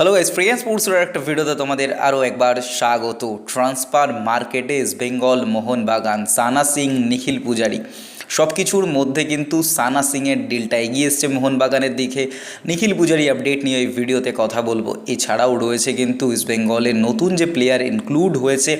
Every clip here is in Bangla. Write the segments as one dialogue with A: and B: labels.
A: হ্যালো এক্সপিরিয়েন্স স্পোর্টসের একটা ভিডিওতে তোমাদের আরও একবার স্বাগত। ট্রান্সফার মার্কেটে ইস্ট বেঙ্গল মোহনবাগান সানা সিং নিখিল পূজারি সব কিছুর মধ্যে কিন্তু সানা সিংয়ের ডিলটা এগিয়ে এসছে মোহনবাগানের দিকে। নিখিল পূজারি আপডেট নিয়ে এই ভিডিওতে কথা বলব। এছাড়াও রয়েছে কিন্তু ইস্ট বেঙ্গলের নতুন যে প্লেয়ার ইনক্লুড হয়েছে,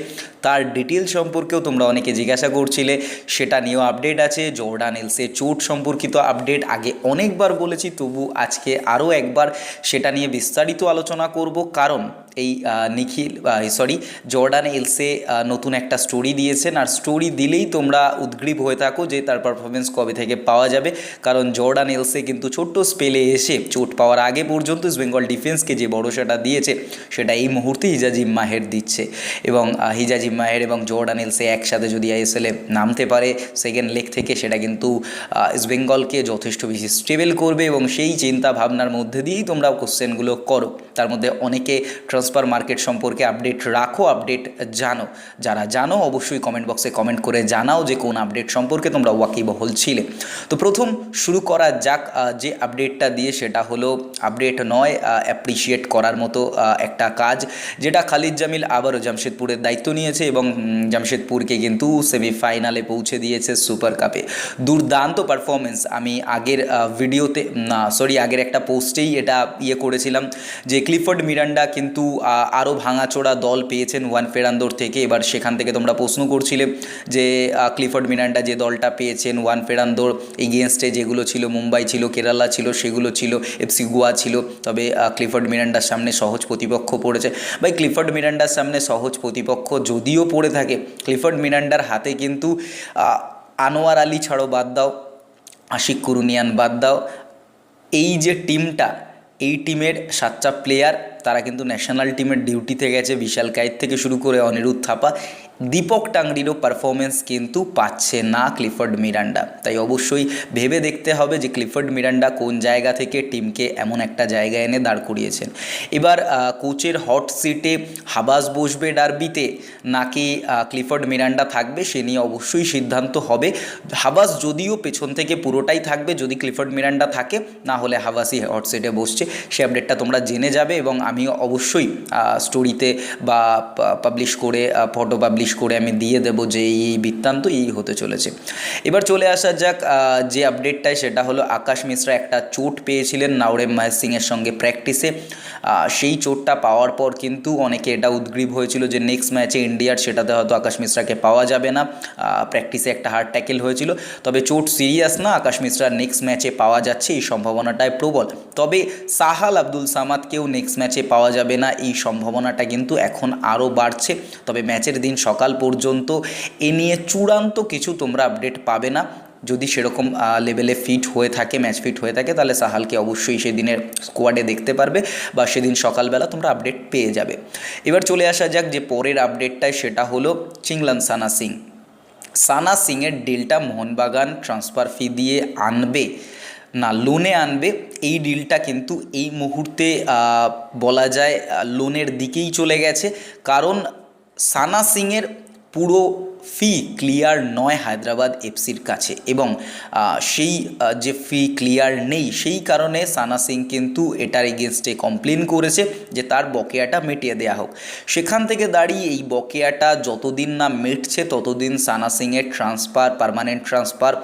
A: তার ডিটেল সম্পর্কেও তোমরা অনেকে জিজ্ঞাসা করছিলে। সেটা নিয়েও আপডেট আছে। জর্ডান এলসে চোট সম্পর্কিত আপডেট আগে অনেকবার বলেছি, তবু আজকে আরও একবার সেটা নিয়ে বিস্তারিত আলোচনা করব কারণ এই নিখিল সরি জর্ডান এলসে নতুন একটা স্টোরি দিয়েছেন। আর স্টোরি দিলেই তোমরা উদ্গ্রীব হয়ে থাকো যে তার পারফরমেন্স কবে থেকে পাওয়া যাবে। কারণ জর্ডান এলসে কিন্তু ছোট্ট স্পেলে এসে চোট পাওয়ার আগে পর্যন্ত বেঙ্গল ডিফেন্সকে যে ভরসাটা দিয়েছে সেটা এই মুহূর্তে হিজাজিম মাহের দিচ্ছে। এবং হিজাজিম মাহের এবং জর্ডান এলসে একসাথে যদি আইএসএলে নামতে পারে সেকেন্ড লেগ থেকে সেটা কিন্তু আহ, ইস্ট বেঙ্গলকে যথেষ্ট বেশি স্টেবল করবে এবং সেই চিন্তা ভাবনার মধ্যে দিয়েই তোমরা কোশ্চেনগুলো করো। তার মধ্যে অনেকে ট্রান্সফার মার্কেট সম্পর্কে আপডেট রাখো, আপডেট জানো। যারা জানো, অবশ্যই কমেন্ট বক্সে কমেন্ট করে জানাও যে কোন আপডেট সম্পর্কে তোমরা ওয়াকিবহল ছিলে। তো প্রথম শুরু করা যাক যে আপডেটটা দিয়ে সেটা হলো আপডেট নয় অ্যাপ্রিসিয়েট করার মতো একটা কাজ, যেটা খালিদ জামিল আবারও জামশেদপুরের দায়িত্ব নিয়েছে এবং জামশেদপুরকে কিন্তু সেমিফাইনালে পৌঁছে দিয়েছে সুপার কাপে দুর্দান্ত পারফরমেন্স আমি আগের ভিডিওতে সরি আগের একটা পোস্টেই এটা ইয়ে করেছিলাম যে ক্লিফোর্ড মিরান্ডা কিন্তু আরও ভাঙাচোড়া দল পেয়েছেন ওয়ান ফেরান্দোর থেকে। এবার সেখান থেকে তোমরা প্রশ্ন করছিলে যে ক্লিফোর্ড মিরান্ডা যে দলটা পেয়েছেন ওয়ান ফেরান্দোর এগেনস্টে যেগুলো ছিল, মুম্বাই ছিল, কেরালা ছিল, সেগুলো ছিল, এফসি গোয়া ছিল, তবে ক্লিফোর্ড মিরান্ডার সামনে সহজ প্রতিপক্ষ পড়েছে। ভাই, ক্লিফোর্ড মিরান্ডার সামনে সহজ প্রতিপক্ষ যদিও পড়ে থাকে, ক্লিফোর্ড মিরান্ডার হাতে কিন্তু আনোয়ার আলী ছাড়ো বাদ দাও, আশিক কুরুনিয়ান বাদ দাও। এই যে টিমটা, এই টিমের সাতটা প্লেয়ার তারা কিন্তু ন্যাশনাল টিমের ডিউটিতে গেছে। বিশাল কায়েত থেকে শুরু করে অনিরুদ্ধ থাপা। দীপক টাংরিরও পারফরমেন্স কিন্তু পাচ্ছে না ক্লিফোর্ড মিরান্ডা। তাই অবশ্যই ভেবে দেখতে হবে যে ক্লিফোর্ড মিরান্ডা কোন জায়গা থেকে টিমকে এমন একটা জায়গায় এনে দাঁড় করিয়েছেন। এবার কোচের হট সিটে হাবাস বসবে ডার্বিতে। নাকি ক্লিফোর্ড মিরান্ডা থাকবে সে নিয়ে অবশ্যই সিদ্ধান্ত হবে। হাবাস যদিও পেছন থেকে পুরোটাই থাকবে, যদি ক্লিফোর্ড মিরান্ডা থাকে, না হলে হাবাসই হট সিটে বসছে। সে আপডেটটা তোমরা জেনে যাবে এবং আমিও অবশ্যই স্টোরিতে বা পাবলিশ করে ফটো পাবলিশ করে আমি দিয়ে দেবো যে এই বৃত্তান্ত এই হতে চলেছে। এবার চলে আসা যাক যে আপডেটটায় সেটা হলো আকাশ মিশ্রা একটা চোট পেয়েছিলেন নাওরেম মহেশ সিংয়ের সঙ্গে প্র্যাকটিসে সেই চোটটা পাওয়ার পর কিন্তু অনেকে এটা উদ্গ্রীব হয়েছিল যে নেক্সট ম্যাচে ইন্ডিয়ার সেটাতে হয়তো আকাশ মিশ্রাকে পাওয়া যাবে না। প্র্যাকটিসে একটা হার্ড ট্যাকেল হয়েছিল। তবে চোট সিরিয়াস না, আকাশ মিশ্রা নেক্সট ম্যাচে পাওয়া যাচ্ছে এই সম্ভাবনাটাই প্রবল। তবে সাহাল আব্দুল সামাদকেও নেক্সট ম্যাচে পাওয়া যাবে না, এই সম্ভাবনাটা কিন্তু এখন আরও বাড়ছে। তবে ম্যাচের দিন সকাল পর্যন্ত এ নিয়ে চূড়ান্ত কিছু তোমরা আপডেট পাবে না। যদি সেরকম লেভেলে ফিট হয়ে থাকে ম্যাচ ফিট হয়ে থাকে, তাহলে সাহালকে অবশ্যই সেদিনের স্কোয়াডে দেখতে পারবে বা সেদিন সকালবেলা তোমরা আপডেট পেয়ে যাবে। এবার চলে আসা যাক যে পরের আপডেটটায় সেটা হলো চিংলান সানা সিং। সানা সিংয়ের ডিলটা মোহনবাগান ট্রান্সফার ফি দিয়ে আনবে। না লোনে আনবে, এই ডিলটা কিন্তু এই মুহূর্তে বলা যায় লোনের দিকেই চলে গেছে। কারণ সানা সিংয়ের পুরো ফি ক্লিয়ার নয় হায়দ্রাবাদ এফসির কাছে এবং সেই যে ফি ক্লিয়ার নেই, সেই কারণে সানা সিং কিন্তু এটার এগেনস্টে কমপ্লেন করেছে যে তার বকেয়াটা মিটিয়ে দেওয়া হোক। সেখান থেকে দাঁড়িয়ে এই বকেয়াটা যতদিন না মিটছে, ততদিন সানা সিংয়ের ট্রান্সফার পারমানেন্ট ট্রান্সফার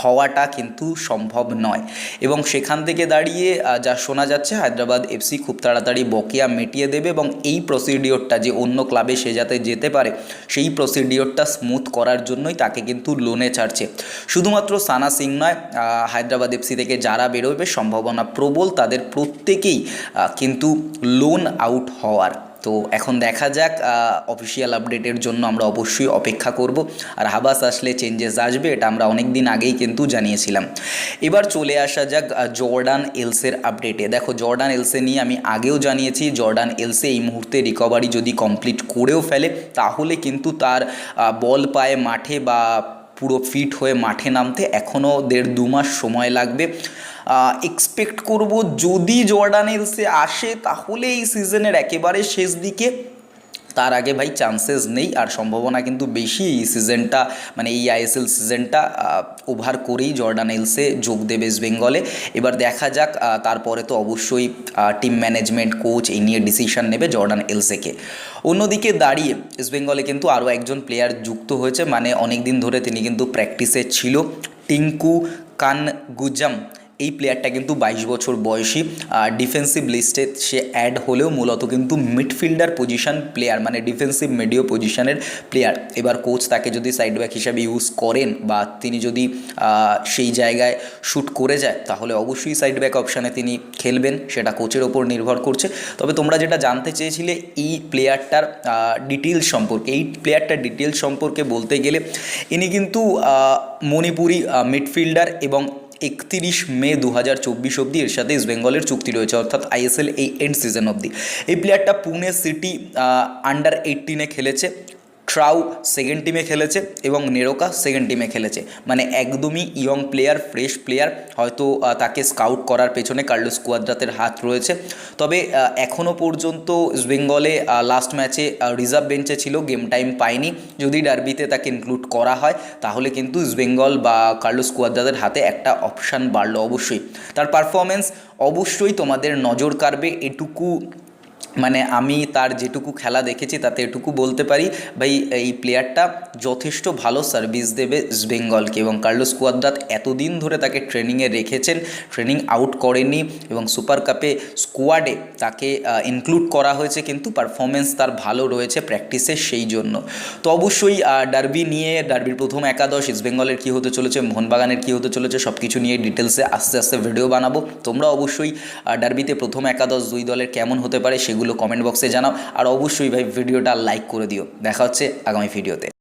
A: হওয়াটা কিন্তু সম্ভব নয়। এবং সেখান থেকে দাঁড়িয়ে যা শোনা যাচ্ছে, হায়দ্রাবাদ এফসি খুব তাড়াতাড়ি বকেয়া মিটিয়ে দেবে এবং এই প্রসিডিওরটা যে অন্য ক্লাবে সে যাতে যেতে পারে, সেই প্রসিডিওরটা স্মুথ করার জন্যই তাকে কিন্তু লোনে ছাড়ছে। শুধুমাত্র সানা সিং নয় হায়দ্রাবাদ এফসি থেকে যারা বেরোবে, সম্ভাবনা প্রবল, তাদের প্রত্যেকেই কিন্তু লোন আউট হওয়ার তো এখন দেখা যাক অফিসিয়াল আপডেটের জন্য আমরা অবশ্যই অপেক্ষা করব। আর হাবাস আসলে চেঞ্জেস আসবে, এটা আমরা অনেক দিন আগেই কিন্তু জানিয়েছিলাম। এবার চলে আসা যাক জর্ডান এলসের আপডেটে দেখো, জর্ডান এলসে নিয়ে আমি আগেও জানিয়েছি, জর্ডান এলসে এই মুহূর্তে রিকভারি যদি কমপ্লিট করেও ফেলে, তাহলে কিন্তু তার বল পায়ে মাঠে বা পুরো ফিট হয়ে মাঠে নামতে এখনও দেড় দু মাস সময় লাগবে। এক্সপেক্ট করব যদি জর্ডান সে আসে, তাহলে এই সিজনের একেবারে শেষ দিকে তার আগে ভাই চান্সেস নেই আর সম্ভাবনা কিন্তু বেশি এই সিজনটা মানে এই আইএসএল সিজনটা ওভার করেই জর্ডান এলসে যোগ দেবে ইস্ট বেঙ্গলে এবার দেখা যাক তারপরে তো অবশ্যই টিম ম্যানেজমেন্ট কোচ এই নিয়ে ডিসিশন নেবে জর্ডান এলসেকে। অন্যদিকে দাঁড়িয়ে ইস্ট বেঙ্গলে কিন্তু আরও একজন প্লেয়ার যুক্ত হয়েছে মানে অনেক দিন ধরে তিনি কিন্তু প্র্যাকটিসে ছিল। টিঙ্কু কান গুজাম এই প্লেয়ারটা কিন্তু বাইশ বছর বয়সী ডিফেন্সিভ লিস্টে সে অ্যাড হলেও মূলত কিন্তু মিডফিল্ডার পজিশন প্লেয়ার মানে ডিফেন্সিভ মিডিও পজিশনের প্লেয়ার এবার কোচ তাকে যদি সাইড ব্যাক হিসাবে ইউজ করেন বা তিনি যদি সেই জায়গায় শ্যুট করে যায়, তাহলে অবশ্যই সাইড ব্যাক অপশানে তিনি খেলবেন, সেটা কোচের ওপর নির্ভর করছে। তবে তোমরা যেটা জানতে চেয়েছিলে, এই প্লেয়ারটার ডিটেলস সম্পর্কে, এই প্লেয়ারটার ডিটেলস সম্পর্কে বলতে গেলে, ইনি কিন্তু মণিপুরি মিডফিল্ডার এবং একত্রিশ মে দু হাজার চব্বিশ অবধি এর সাথে ইস্ট বেঙ্গলের চুক্তি রয়েছে, অর্থাৎ আইএসএল এই এন্ড সিজন অবধি। এই প্লেয়ারটা পুনে সিটি আন্ডার এইটিনে খেলেছে। ট্রাউ সেকেন্ড টিমে খেলেছে এবং নেরোকা সেকেন্ড টিমে খেলেছে। মানে একদমই ইয়ং প্লেয়ার ফ্রেশ প্লেয়ার হয়তো তাকে স্কাউট করার পেছনে কার্লোস কুয়াদ্রাতের হাত রয়েছে। তবে এখনও পর্যন্ত বেঙ্গলে লাস্ট ম্যাচে রিজার্ভ বেঞ্চে ছিল গেম টাইম পায়নি। যদি ডার্বিতে তাকে ইনক্লুড করা হয়, তাহলে কিন্তু বেঙ্গল বা কার্লোস কুয়াদ্রাদের হাতে একটা অপশান বাড়লো অবশ্যই। তার পারফরমেন্স অবশ্যই তোমাদের নজর কাড়বে। এটুকু মানে আমি তার যেটুকু খেলা দেখেছি তাতে এটুকু বলতে পারি, ভাই, এই প্লেয়ারটা যথেষ্ট ভালো সার্ভিস দেবে বেঙ্গলকে এবং কার্লোস কুয়াদ্রাত এতদিন ধরে তাকে ট্রেনিংয়ে রেখেছেন ট্রেনিং আউট করেনি এবং সুপার কাপে স্কোয়াডে তাকে ইনক্লুড করা হয়েছে কিন্তু পারফরমেন্স তার ভালো রয়েছে প্র্যাকটিসে সেই জন্য। তো অবশ্যই ডার্বি নিয়ে ডার্বির প্রথম একাদশ ইস্ট বেঙ্গলের কী হতে চলেছে, মোহনবাগানের কী হতে চলেছে সব কিছু নিয়ে ডিটেলসে আস্তে আস্তে ভিডিও বানাবো। তোমরা অবশ্যই ডার্বিতে প্রথম একাদশ দুই দলের কেমন হতে পারে সেগুলো কমেন্ট বক্সে জানাও। আর অবশ্যই ভাই, ভিডিওটা লাইক করে দিও। দেখা হচ্ছে আগামী ভিডিওতে